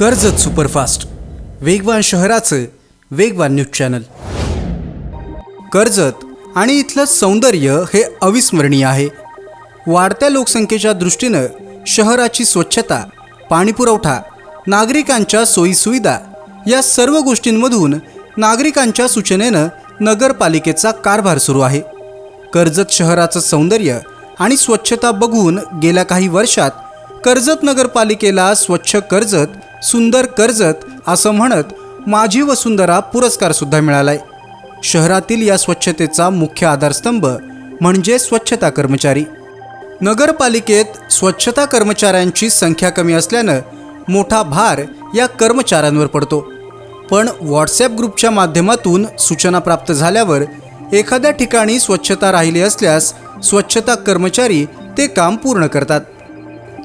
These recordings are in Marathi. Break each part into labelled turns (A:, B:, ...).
A: कर्जत सुपरफास्ट. वेगवान शहराचं वेगवान न्यूज चॅनल. कर्जत आणि इथलं सौंदर्य हे अविस्मरणीय आहे. वाढत्या लोकसंख्येच्या दृष्टीनं शहराची स्वच्छता पाणीपुरवठा नागरिकांच्या सोयीसुविधा या सर्व गोष्टींमधून नागरिकांच्या सूचनेनं नगरपालिकेचा कारभार सुरू आहे. कर्जत शहराचं सौंदर्य आणि स्वच्छता बघून गेल्या काही वर्षात कर्जत नगरपालिकेला स्वच्छ कर्जत सुंदर कर्जत असं म्हणत माझी वसुंधरा पुरस्कारसुद्धा मिळालाय. शहरातील या स्वच्छतेचा मुख्य आधारस्तंभ म्हणजे स्वच्छता कर्मचारी. नगरपालिकेत स्वच्छता कर्मचाऱ्यांची संख्या कमी असल्यानं मोठा भार या कर्मचाऱ्यांवर पडतो. पण व्हॉट्सॲप ग्रुपच्या माध्यमातून सूचना प्राप्त झाल्यावर एखाद्या ठिकाणी स्वच्छता राहिली असल्यास स्वच्छता कर्मचारी ते काम पूर्ण करतात.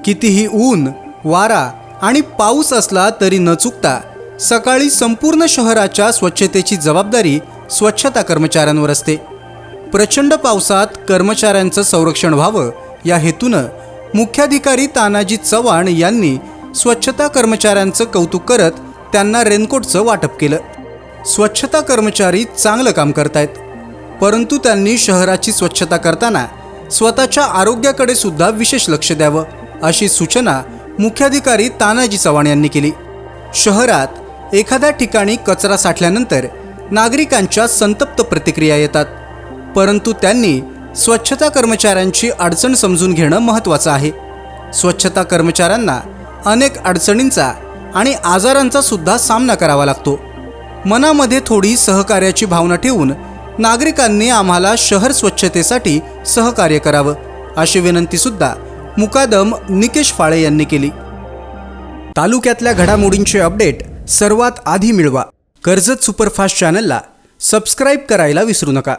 A: कितीही ऊन वारा आणि पाऊस असला तरी न चुकता सकाळी संपूर्ण शहराच्या स्वच्छतेची जबाबदारी स्वच्छता कर्मचाऱ्यांवर असते. प्रचंड पावसात कर्मचाऱ्यांचं संरक्षण व्हावं या हेतूनं मुख्याधिकारी तानाजी चव्हाण यांनी स्वच्छता कर्मचाऱ्यांचं कौतुक करत त्यांना रेनकोटचं वाटप केलं. स्वच्छता कर्मचारी चांगलं काम करतायत परंतु त्यांनी शहराची स्वच्छता करताना स्वतःच्या आरोग्याकडे सुद्धा विशेष लक्ष द्यावं अशी सूचना मुख्याधिकारी तानाजी चव्हाण यांनी केली. शहरात एखाद्या ठिकाणी कचरा साठल्यानंतर नागरिकांच्या संतप्त प्रतिक्रिया येतात. परंतु त्यांनी स्वच्छता कर्मचाऱ्यांची अडचण समजून घेणं महत्त्वाचं आहे. स्वच्छता कर्मचाऱ्यांना अनेक अडचणींचा आणि आजारांचा सुद्धा सामना करावा लागतो. मनामध्ये थोडी सहकार्याची भावना ठेवून नागरिकांनी आम्हाला शहर स्वच्छतेसाठी सहकार्य करावं अशी विनंतीसुद्धा मुकादम निकेश फाळे यांनी केली. तालुक्यातल्या घडामोडींचे अपडेट सर्वात आधी मिळवा. कर्जत सुपरफास्ट चॅनलला सबस्क्राईब करायला विसरू नका.